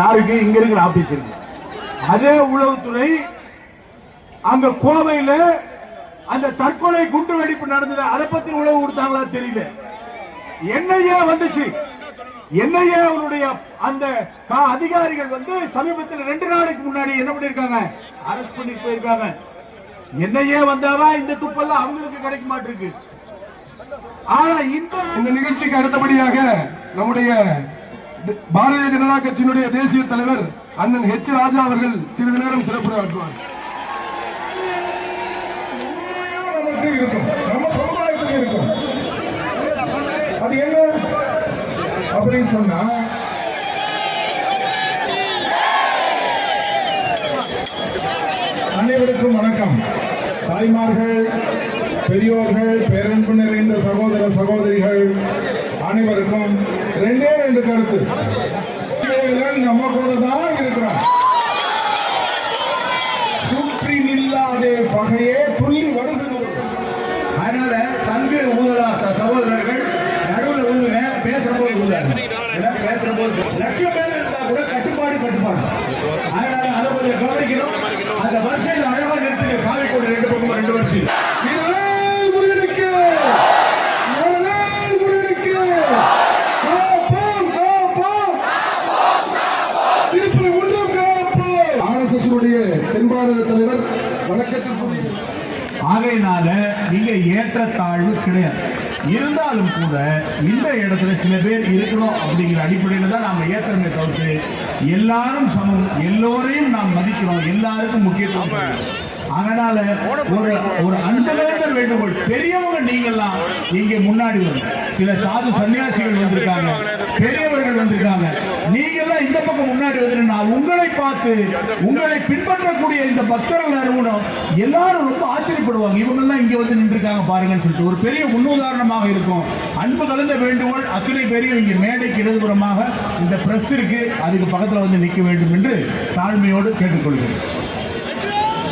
யாருக்கு? இங்க இருக்கிற ஆபீசருக்கு அதே உளவுத்துறை அங்க கோவையில அந்த தற்கொலை குண்டு வெடிப்பு நடந்தது. அதை பத்தி உளவு கொடுத்தாங்களா தெரியல. என்னையே வந்துச்சு. என்னையே அவருடைய அந்த அதிகாரிகள் வந்து சமீபத்தில் ரெண்டு நாளைக்கு முன்னாடி என்ன பண்ணிருக்காங்க? அரெஸ்ட் பண்ணி போயிருக்காங்க. என்னையே வந்தாதான் இந்த துப்பெல்லாம் அவங்களுக்கு கிடைக்க மாட்டிருக்கு. ஆனா இந்த இந்த நிகழ்ச்சிக்கு அடுத்தபடியாக நம்முடைய பாரதிய ஜனதா கட்சியினுடைய தேசிய தலைவர் அண்ணன் ஹெச் ராஜா அவர்கள் சிறிது நேரம் சிறப்புரையாற்றுவார். நமக்கு நம்ம சமுதாயத்துக்கு இருக்கும். அது என்ன? அப்படின்னு சொன்னா அனைவருக்கும் வணக்கம். தாய்மார்கள் பெரியோர்கள் பேரன்பு நிறைந்த சகோதர சகோதரிகள் அனைவருக்கும் ரெண்டே ரெண்டு கருத்து. நம்ம கூட தான் இருக்கிறான் சுற்றி நில்லாதே பகையே துள்ளி வருகிறது அதனால சங்கு ஊதலா ச- சகோதரர்கள் நடுவில் ஊதுங்க பேசுற போது ஊதாது ஏன்னா பேசுற போது லட்சம் பேர் இருந்தா கூட கட்டுப்பாடு கட்டுப்பாடு அதனால அதை கொஞ்சம் கவனிக்கணும் அந்த வரிசையில் அழகா நிறுத்துங்க காவிக்கோடு ரெண்டு பக்கம் ரெண்டு வரிசையில் வீரவேல் முருகனுக்கு வீரவேல் முருகனுக்கு காப்போம் காப்போம் திருப்பதி ஒன்றும் காப்போம் ஆர்எஸ்எஸ் தென் பாரத தலைவர் வணக்கத்திற்குரிய ஆகையினால இங்க ஏறத்தாழ்வு கிடையாது. இருந்தாலும் கூட இந்த இடத்துல சில பேர் இருக்கணும் அப்படிங்கிற அடிப்படையில் தான் நாம் ஏற்றமே தவிர்த்து எல்லாரும் சமம். எல்லோரையும் நாம் மதிக்கிறோம். எல்லாருக்கும் முக்கியத்துவம் அதனால ஒரு ஒரு அன்புலேந்த வேண்டுகோள். பெரியவங்க நீங்கெல்லாம் இங்கே முன்னாடி வரணும் சில சாது சன்னியாசிகள் வந்திருக்காங்க. பெரியவர்கள் வந்திருக்காங்க. நீங்கெல்லாம் இந்த பக்கம் முன்னாடி வந்து நான் உங்களை பார்த்து உங்களை பின்பற்றக்கூடிய இந்த பக்தர்கள் அருவணும் எல்லாரும் ரொம்ப ஆச்சரியப்படுவாங்க. இவங்கெல்லாம் இங்க வந்து நின்றுருக்காங்க பாருங்கன்னு சொல்லிட்டு. ஒரு பெரிய முன்னுதாரணமாக இருக்கும். அன்பு கலந்த வேண்டுகோள் அத்தனை பேரையும் இங்க மேடைக்கு இடதுபுறமாக இந்த பிரஸ் இருக்கு. அதுக்கு பக்கத்தில் வந்து நிற்க வேண்டும் என்று தாழ்மையோடு கேட்டுக்கொள்கிறேன்.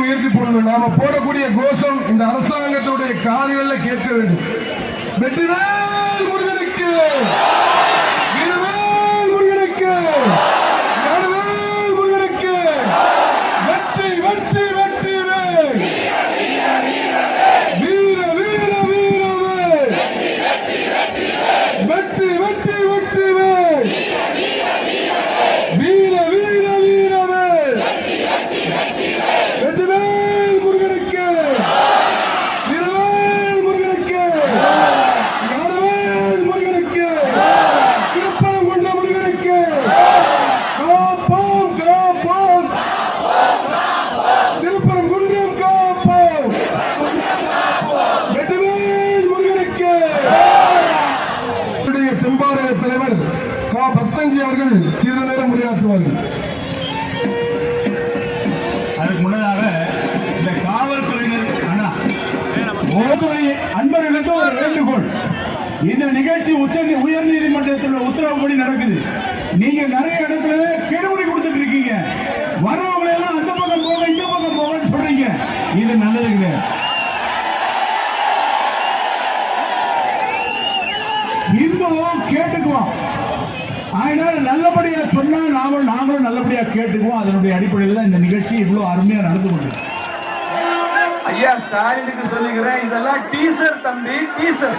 முயற்சி போடணும் நாம போடக்கூடிய கோஷம் இந்த அரசாங்கத்துடைய காதுகளில் கேட்க வேண்டும். வெற்றிவேல் முருகனுக்கு வீரவேல் முருகனுக்கு வீரவேல் முருகனுக்கு வெற்றி வெற்றி வெற்றி வேல் வீர வீர வீரவேல் வெற்றி வெற்றி வெற்றி வேல் வீர வீர வீரவேல் வெற்றிவேல் முருகனுக்கு வீரவேல் முருகனுக்கு ஞானவேல் முருகனுக்கு திருப்பம் கொண்ட முருகனுக்கு காப்போம் காப்போம் திருப்பரம் குன்றம் காப்போம் வெற்றிவேல் முருகனுக்கு நம்முடைய தெம்பாளைய தலைவர் கா. பத்தஞ்சி அவர்கள் சிறிது நேரம் உரையாற்றுவார்கள் அதுக்கு முன்னதாக இந்த காவல்துறையினர் அண்ணா அன்பர்களுக்கு ஒரு வேண்டுகோள். இந்த நிகழ்ச்சி உச்ச உயர் நீதிமன்றத்தில் உத்தரவுப்படி நடக்குது. நீங்க நிறைய இடத்துல கெடுபிடி கொடுத்துட்டு இருக்கீங்க. வரவங்களை எல்லாம் அந்த பக்கம் போக இந்த பக்கம் போகன்னு சொல்றீங்க. இது நல்லது கிடையாது இந்துவும் கேட்டுக்குவோம் அதனால நல்லபடியா சொன்னா நாமளும் நாங்களும் நல்லபடியா கேட்டுக்குவோம். அதனுடைய அடிப்படையில் தான் இந்த நிகழ்ச்சி இவ்வளவு அருமையா நடந்து கொண்டு ஐயா ஸ்டாலினுக்கு சொல்லுகிறேன் இதெல்லாம் டீசர் தம்பி டீசர்.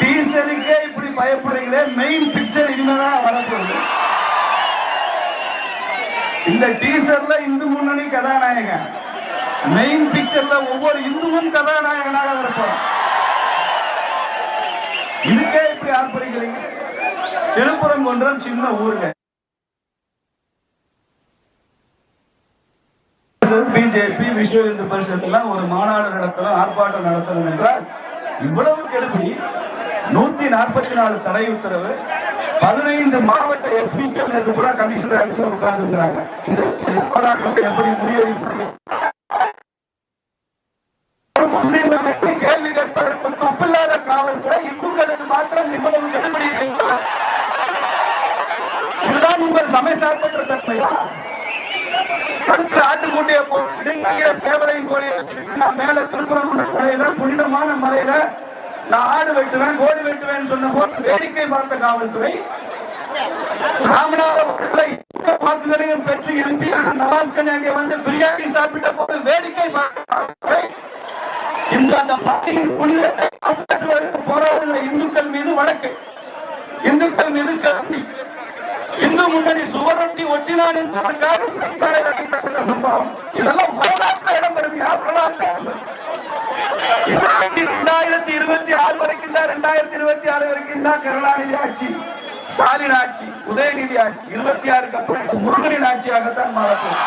டீசருக்கே இப்படி பயப்படுறீங்களே மெயின் பிக்சர் இனிமேதான் வரப்போகுது. இந்த டீசர்ல இந்து முன்னணி கதாநாயகன். மெயின் பிக்சர்ல ஒவ்வொரு இந்துவும் கதாநாயகனாக வரப்போறான். இதுக்கே திருப்புறம் ஒன்றம் சின்ன ஊருங்க. பிஜேபி விஸ்வ இந்து பரிஷத்துலாம் ஒரு மாநாடு நடத்தணும் ஆர்ப்பாட்டம் நடத்தணும் என்றால் இவ்வளவு கெடுபடி நூத்தி நாற்பத்தி நாலு தடை உத்தரவு. பதினைந்து மாவட்ட எஸ்பிக்கள் நேற்று கூட கமிஷனர் அடிச்சு உட்கார்ந்துருக்கிறாங்க. இந்த போராட்டத்தை எப்படி முடிவெடுக்கிறது முஸ்லீம் கேள்வி கேட்பதற்கு தப்பில்லாத காவல்துறை அதற்கு மாத்திரம் இவ்வளவு கெடுபடி இதுதான் உங்கள் சமய சார்பற்ற தன்மையா அடுத்து ஆட்டுக்குட்டிய போட்டு இங்க சேவலையும் கோழி நான் மேல திருப்புறம் மலையில புனிதமான மலையில நான் ஆடு வெட்டுவேன் கோழி வெட்டுவேன் சொன்ன போது வேடிக்கை பார்த்த காவல்துறை ராமநாதபுரத்தில் வாக்குகளையும் பெற்று எம்பியான நவாஸ்கனி அங்கே வந்து பிரியாணி சாப்பிட்ட போது வேடிக்கை பார்த்தார்கள். இந்த அந்த மண்ணின் புனிதத்தை காப்பாற்றுவதற்கு போராடுகிற இந்துக்கள் மீது வழக்கு. இந்துக்கள் மீது கல்வி இந்து முன்னணி சுவரொட்டி ஒட்டினான் என்பதற்காக கட்டப்பட்ட சம்பவம். இதெல்லாம் வரலாற்று இடம்பெறும். வரலாற்று இரண்டாயிரத்தி இருபத்தி ஆறு வரைக்கும் தான் இரண்டாயிரத்தி இருபத்தி ஆறு வரைக்கும் தான் கருணாநிதி ஆட்சி. ஸ்டாலின் ஆட்சி உதயநிதி ஆட்சி. இருபத்தி ஆறுக்கு அப்புறம் முருகனின் ஆட்சியாகத்தான் மாறப்போம்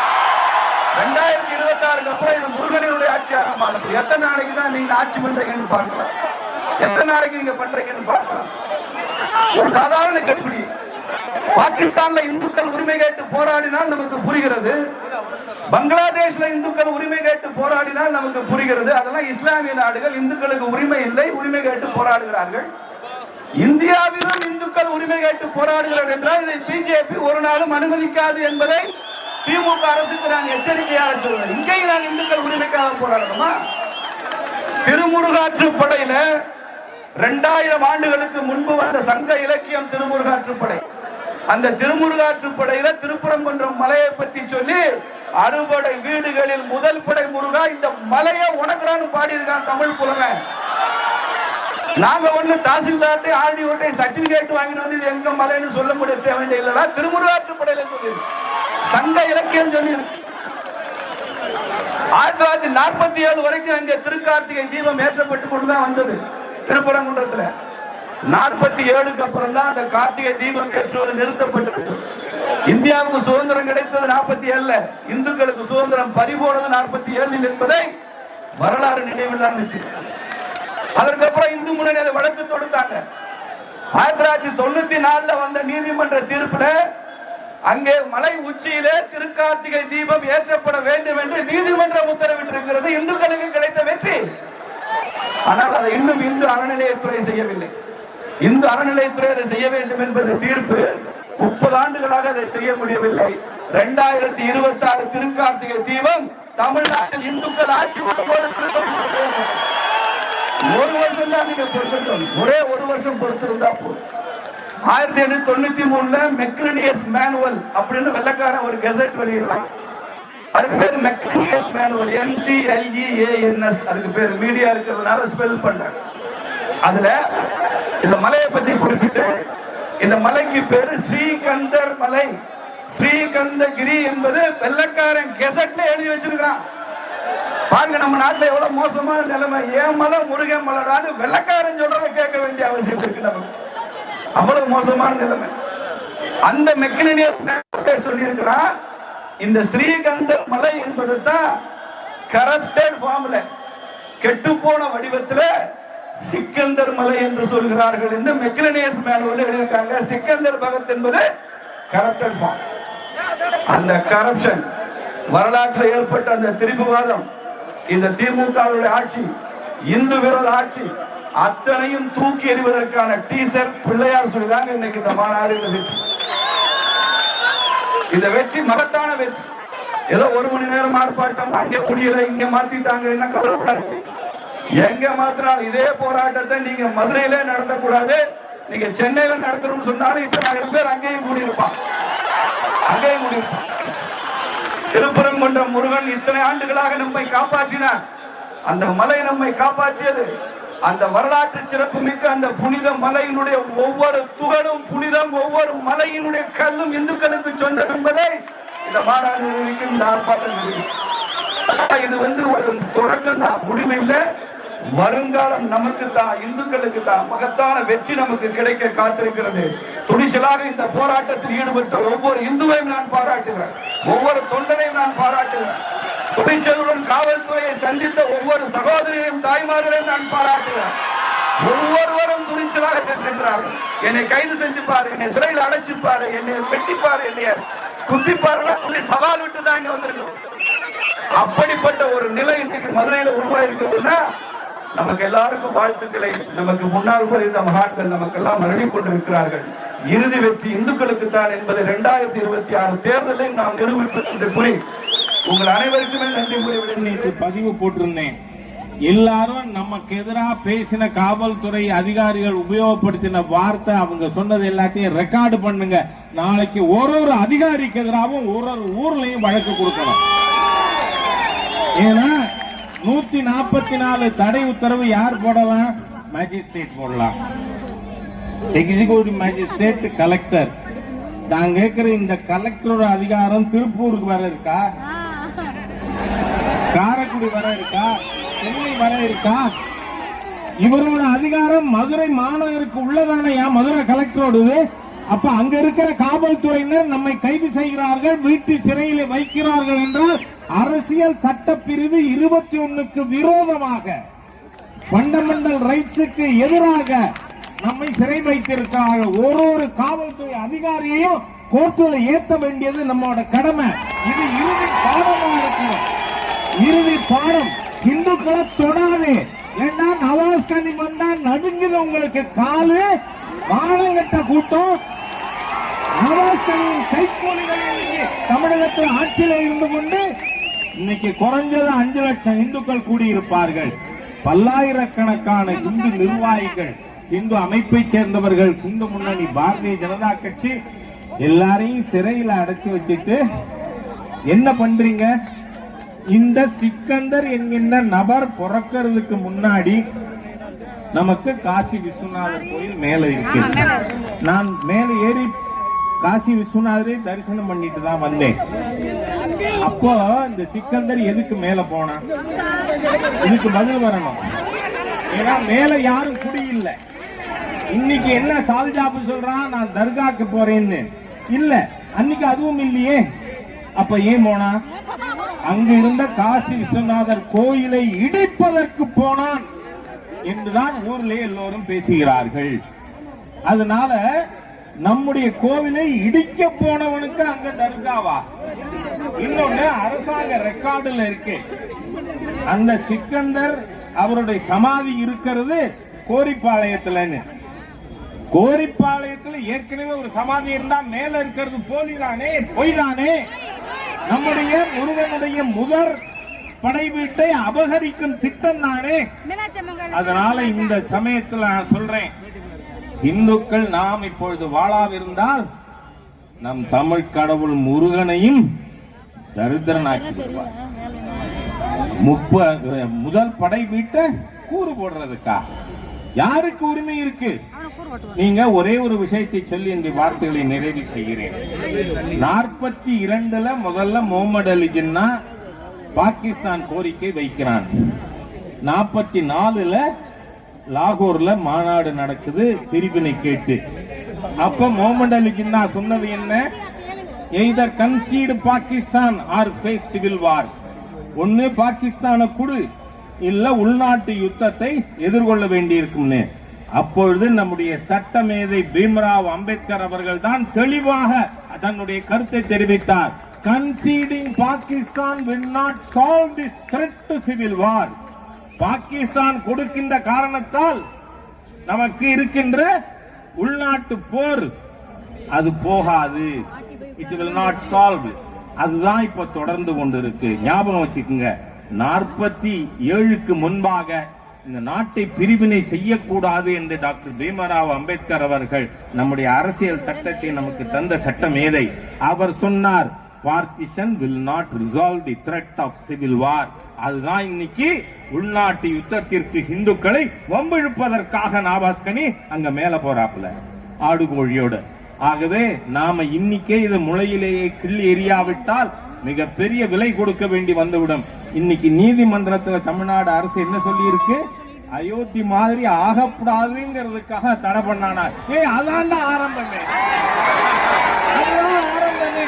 ரெண்டாயிரத்தி இருபத்தி ஆறுக்கு அப்புறம் இது முருகனின் எத்தனை நாளைக்கு தான் நீங்க ஆட்சி பண்றீங்கன்னு பார்க்கலாம். எத்தனை நாளைக்கு நீங்க பண்றீங்கன்னு பார்க்கலாம். ஒரு சாதாரண கட்டுப்படி பாகிஸ்தான்ல இந்துக்கள் உரிமை கேட்டு போராடினால் நமக்கு புரிகிறது. பங்களாதேஷ்ல இந்துக்கள் உரிமை கேட்டு போராடினால் நமக்கு புரிகிறது. அதெல்லாம் இஸ்லாமிய நாடுகள் இந்துக்களுக்கு உரிமை இல்லை உரிமை கேட்டு போராடுகிறார்கள். இந்தியாவிலும் இந்துக்கள் உரிமை கேட்டு போராடுகிறது என்றால் இதை பிஜேபி ஒரு நாளும் அனுமதிக்காது என்பதை திமுக அரசுக்கு நான் எச்சரிக்கையாக சொல்றேன் இங்கேயும் போராடணுமா? திருமுருகாற்று படையில ரெண்டாயிரம் ஆண்டுகளுக்கு முன்பு வந்த சங்க இலக்கியம் திருமுருகாற்றுப்படை. அந்த திருமுருகாற்றுப்படையில திருப்பரங்குன்றம் மலையை பத்தி சொல்லி அறுபடை வீடுகளில் முதல் படை முருகா இந்த மலையை உணக்கிறான்னு பாடியிருக்கான் தமிழ் புலவன் நாங்க ஒண்ணு தாசில்தார்ட்டை ஆர்டிஓட்டை சர்டிபிகேட் வாங்கிட்டு வந்து இது எங்க மலைன்னு சொல்ல முடிய தேவையில்லை. திருமுருகாற்றுப்படையில சொல்லி சங்க இலக்கியம் சொல்லி ஆயிரத்தி தொள்ளாயிரத்தி நாற்பத்தி ஏழு வரைக்கும் அங்கே திருக்கார்த்திகை தீபம் ஏற்றப்பட்டு கொண்டுதான் வந்தது. திருப்பரங்குன்றத்துல. நாற்பத்தி ஏழுக்கு அப்புறம் தான் அந்த கார்த்திகை தீபம் ஏற்றுவது நிறுத்தப்பட்டது. இந்தியாவுக்கு சுதந்திரம் கிடைத்தது நாற்பத்தி ஏழுல. இந்துக்களுக்கு சுதந்திரம் பறிபோனது நாற்பத்தி ஏழில் என்பதை வரலாறு நினைவில் இருந்துச்சு. அதற்கப்புறம் இந்து முன்னணி அதை வழக்கு தொடுத்தாங்க. ஆயிரத்தி தொள்ளாயிரத்தி தொண்ணூத்தி நாலுல வந்த நீதிமன்ற தீர்ப்புல அங்கே மலை உச்சியிலே திருக்கார்த்திகை தீபம் ஏற்றப்பட வேண்டும் என்று அதை இன்னும் இந்து அறநிலையத்துறை செய்யவில்லை. இந்து அறநிலையத்துறை அதை செய்ய வேண்டும் என்பது தீர்ப்பு முப்பது ஆண்டுகளாக அதை செய்ய முடியவில்லை. இரண்டாயிரத்தி இருபத்தி ஆறு திருக்கார்த்திகை தீபம் தமிழ்நாட்டில் இந்துக்கள் ஆட்சி ஒரு வருஷம் தான் நீங்க பொறுத்திருக்கோம் ஒரே ஒரு வருஷம் பொறுத்திருந்தா போதும். ஆயிரத்தி எண்ணூத்தி தொண்ணூத்தி மூணுல மெக்ரினியஸ் மேனுவல் அப்படின்னு வெள்ளக்காரன் ஒரு கெசட் வெளியிடலாம் அதுக்கு பேர் மெக்கானிக்ஸ் மேனுவல் எம்சிஎல்இஏஎன்எஸ் அதுக்கு பேர் மீடியா இருக்கிறதுனால ஸ்பெல் பண்ண அதுல இந்த மலையை பத்தி குறிப்பிட்டு இந்த மலைக்கு பேரு ஸ்ரீகந்தர் மலை. ஸ்ரீகந்தகிரி என்பது வெள்ளக்காரன் கெசட்ல எழுதி வச்சிருக்கிறான். பாருங்க நம்ம நாட்டுல எவ்வளவு மோசமான நிலைமை. ஏன் மலை முருகன் மலைடான்னு வெள்ளக்காரன் சொல்றத கேட்க வேண்டிய அவசியம் இருக்கு நமக்கு. அவ்வளவு மோசமான நிலைமை. அந்த மெக்கனியஸ் சொல்லி இருக்கிறான் இந்த ஸ்ரீகந்த மலை என்பது தான் கரப்டட் ஃபார்ம்ல கெட்டுப்போன வடிவத்துல சிக்கந்தர் மலை என்று சொல்கிறார்கள் என்று மெக்கனினியஸ் மேனுவல் எழுதியிருக்காங்க. சிக்கந்தர் பகத் என்பது கரப்டட் ஃபார்ம் அந்த கரப்ஷன் வரலாற்றில் ஏற்பட்ட அந்த திரிபுவாதம் இந்த திமுகவுடைய ஆட்சி இந்து விரோத ஆட்சி அத்தனையும் தூக்கி எறிவதற்கான டீசர் பிள்ளையார் சொல்லிதாங்க இன்னைக்கு இந்த மாநாடு இந்த வெற்றி மகத்தான வெற்றி. ஏதோ ஒரு மணி நேரம் ஆர்ப்பாட்டம் அங்க முடியல இங்க மாத்திட்டாங்க என்ன கவலைப்படாது எங்க மாத்தினாலும் இதே போராட்டத்தை நீங்க மதுரையிலே நடத்தக்கூடாது. நீங்க சென்னையில நடத்தணும்னு சொன்னாலும் இத்தனாயிரம் பேர் அங்கேயும் கூடியிருப்பான் அங்கேயும் கூடியிருப்பான் திருப்பரங்குன்றம் முருகன் இத்தனை ஆண்டுகளாக நம்மை காப்பாற்றினார். அந்த மலை நம்மை காப்பாற்றியது. அந்த வரலாற்று சிறப்பு மிக்க அந்த புனித மலையினுடைய ஒவ்வொரு துகளும் புனிதம் ஒவ்வொரு மலையினுடைய கல்லும் இந்துக்களுக்கு சொந்தம் என்பதை இந்த மாநாடு நான் இந்த ஆர்ப்பாட்டம் இது வந்து ஒரு தொடக்கம் தான். முடிவு இல்லை. வருங்காலம் நமக்கு தான் இந்துக்களுக்கு தான் மகத்தான வெற்றி நமக்கு கிடைக்க காத்திருக்கிறது. துணிச்சலாக இந்த போராட்டத்தில் ஈடுபட்ட ஒவ்வொரு இந்துவையும் நான் பாராட்டுகிறேன். ஒவ்வொரு தொண்டனையும் நான் பாராட்டுகிறேன். துணிச்சலுடன் காவல்துறையை சந்தித்த ஒவ்வொரு சகோதரியையும் தாய்மார்களையும் நான் பாராட்டுகிறேன். ஒவ்வொருவரும் துணிச்சலாக சென்றிருக்கிறார்கள் என்னை கைது செஞ்சுப்பாரு என்னை சிறையில் அடைச்சிப்பாரு என்னை வெட்டிப்பாரு என்னை குத்திப்பாரு சொல்லி சவால் விட்டு தான் இங்க வந்திருக்கோம் அப்படிப்பட்ட ஒரு நிலை இன்னைக்கு மதுரையில உருவாயிருக்குதுன்னா நமக்கு எல்லாருக்கும் வாழ்த்துக்களை. நமக்கு முன்னால் புரிந்த மகான்கள் நமக்கெல்லாம் அருளி கொண்டிருக்கிறார்கள். இறுதி வெற்றி இந்துக்களுக்கு தான் என்பதை இரண்டாயிரத்தி இருபத்தி ஆறு தேர்தலில் நாம் நிரூபிப்பது என்று கூறி உங்கள் அனைவருக்குமே நன்றி நேற்று பதிவு போட்டிருந்தேன். எல்லாரும் நமக்கு எதிராக பேசின காவல்துறை அதிகாரிகள் உபயோகப்படுத்தின வார்த்தை அவங்க சொன்னது எல்லாத்தையும் ரெக்கார்டு பண்ணுங்க. நாளைக்கு ஒரு ஒரு அதிகாரிக்கு எதிராகவும் ஒரு ஒரு ஊர்லயும் வழக்கு கொடுக்கணும் ஏன்னா நூத்தி நாற்பத்தி நாலு தடை உத்தரவு யார் போடலாம்? மேஜிஸ்ட்ரேட் போடலாம். எக்ஸிகூட்டிவ் மேஜிஸ்ட்ரேட் கலெக்டர் நான் கேட்கிற இந்த கலெக்டரோட அதிகாரம் திருப்பூருக்கு வர இருக்கா? காரைக்குடி வர இருக்கா? சென்னை வர இருக்கா? இவரோட அதிகாரம் மதுரை மாநகருக்கு உள்ளதானையா? மதுரை கலெக்டரோடது. அப்ப அங்க இருக்கிற காவல்துறையினர் நம்மை கைது செய்கிறார்கள் வீட்டு சிறையில் வைக்கிறார்கள் என்றால் அரசியல் சட்ட பிரிவு இருபத்தி ஒண்ணுக்கு விரோதமாக பண்டமெண்டல் ரைட்ஸுக்கு எதிராக நம்மை சிறை வைத்திருக்கிறார்கள். ஒரு ஒரு காவல்துறை அதிகாரியையும் கோர்ட்டுல ஏத்த வேண்டியது நம்மளோட கடமை. இது இறுதி பாடமா இருக்கிறது. இறுதி பாடம் இந்துக்களை தொடாது. ஏன்னா நவாஸ் கனி வந்தா நடுங்குது உங்களுக்கு காலு? மானங்கட்ட கூட்டம். நவாஸ் கனியின் கைகூலிகள் தமிழகத்தில் ஆட்சியில் இருந்து கொண்டு இன்னைக்கு குறைஞ்சது அஞ்சு லட்சம் இந்துக்கள் கூடியிருப்பார்கள். பல்லாயிரக்கணக்கான இந்து நிர்வாகிகள் இந்து அமைப்பை சேர்ந்தவர்கள் இந்து முன்னணி பாரதிய ஜனதா கட்சி எல்லாரையும் சிறையில் அடைச்சு வச்சுட்டு என்ன பண்றீங்க? இந்த சிக்கந்தர் என்கின்ற நபர் பிறக்கிறதுக்கு முன்னாடி நமக்கு காசி விஸ்வநாதர் கோயில் மேல இருக்கு. நான் மேல ஏறி காசி விஸ்வநாதரை தரிசனம் பண்ணிட்டு தான் வந்தேன். அப்போ இந்த சிக்கந்தர் எதுக்கு மேல போனா? இதுக்கு பதில் வரணும். ஏன்னா மேல யாரும் குடி இன்னைக்கு என்ன சால்ஜாப்பு சொல்றான்? நான் தர்காக்கு போறேன்னு. இல்ல அன்னைக்கு அதுவும் இல்லையே. அப்ப ஏன் போனா? அங்க இருந்த காசி விஸ்வநாதர் கோயிலை இடிப்பதற்கு போனான் என்றுதான் ஊரிலே எல்லோரும் பேசுகிறார்கள். அதனால நம்முடைய கோவிலை இடிக்க போனவனுக்கு அங்க தர்காவா? இன்னொன்னு அரசாங்க ரெக்கார்டுல இருக்கு. அந்த சிக்கந்தர் அவருடைய சமாதி இருக்கிறது கோரிப்பாளையத்துலன்னு. கோரிப்பாளையத்துல ஏற்கனவே ஒரு சமாதி இருந்தா மேல இருக்கிறது போலிதானே? பொய் தானே நம்முடைய முருகனுடைய முதற் படை வீட்டை அபகரிக்கும் திட்டம் தானே? அதனால இந்த சமயத்துல நான் சொல்றேன். இந்துக்கள் நாம் இப்பொழுது வாழாவிருந்தால் நம் தமிழ் கடவுள் முருகனையும் தரித்திரனாக்கி விடுவார் முப்ப முதல் படை வீட்டை கூறு போடுறதுக்கா? யாருக்கு உரிமை இருக்கு? நீங்க ஒரே ஒரு விஷயத்தை சொல்லி இந்த வார்த்தைகளை நிறைவு செய்கிறேன். நாற்பத்தி இரண்டுல முதல்ல முகமது அலி ஜின்னா பாகிஸ்தான் கோரிக்கை வைக்கிறான். நாற்பத்தி நாலுல லாகூர்ல மாநாடு நடக்குது பிரிவினை கேட்டு. அப்ப முகமது அலி ஜின்னா சொன்னது என்ன? Either concede Pakistan or face civil war. ஒன்னு பாகிஸ்தான குடு இல்ல உள்நாட்டு யுத்தத்தை எதிர்கொள்ள வேண்டியிருக்கும்னு. அப்பொழுது நம்முடைய சட்டமேதை பீம்ராவ் அம்பேத்கர் அவர்கள் தான் தெளிவாக தன்னுடைய கருத்தை தெரிவித்தார். Conceding Pakistan will not solve this threat to civil war Pakistan கொடுக்கின்ற காரணத்தால் நமக்கு இருக்கின்ற உள்நாட்டு போர் அது போகாது. இட் வில் நாட் சால்வ் அதுதான் இப்ப தொடர்ந்து கொண்டிருக்கு. ஞாபகம் வச்சுக்கோங்க. நாற்பத்தி ஏழுக்கு முன்பாக இந்த நாட்டை பிரிவினை செய்யக்கூடாது என்று டாக்டர் பீமராவ் அம்பேத்கர் அவர்கள் நம்முடைய அரசியல் சட்டத்தை நமக்கு தந்த சட்ட மேதை அவர் சொன்னார் partition will not resolve the threat of civil war அதுதான் இன்னைக்கு உள்நாட்டு யுத்தத்திற்கு இந்துக்களை வம்பிழுப்பதற்காக நாபாஸ்கனி அங்க மேல போறாப்புல ஆடுகோழியோட. ஆகவே நாம இன்னைக்கே இது முளையிலேயே கிள்ளி எரியாவிட்டால் மிகப்பெரிய விலை கொடுக்க வேண்டி வந்துவிடும். இன்னைக்கு நீதிமன்றத்துல தமிழ்நாடு அரசு என்ன சொல்லி இருக்கு அயோத்தி மாதிரி ஆகக்கூடாதுங்கிறதுக்காக தடை பண்ணானா ஏய் அதான்டா ஆரம்பமே. ஆரம்பமே.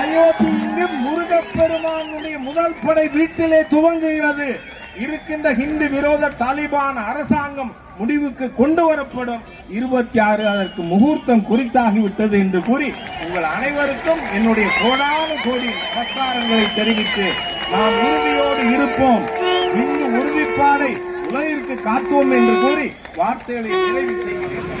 அயோத்தி இங்கு முருகப்பெருமானுடைய முதல் படை வீட்டிலே துவங்குகிறது. இருக்கின்ற ஹிந்து விரோத தாலிபான் அரசாங்கம் முடிவுக்கு கொண்டு வரப்படும் இருபத்தி ஆறு அதற்கு முகூர்த்தம் குறித்தாகிவிட்டது என்று கூறி உங்கள் அனைவருக்கும் என்னுடைய கோடான கோடி நமஸ்காரங்களை தெரிவித்து நாம் உறுதியோடு இருப்போம். இங்கு உறுதிப்பாடை உலகிற்கு காத்துவோம் என்று கூறி வார்த்தைகளை நிறைவு செய்கிறேன்.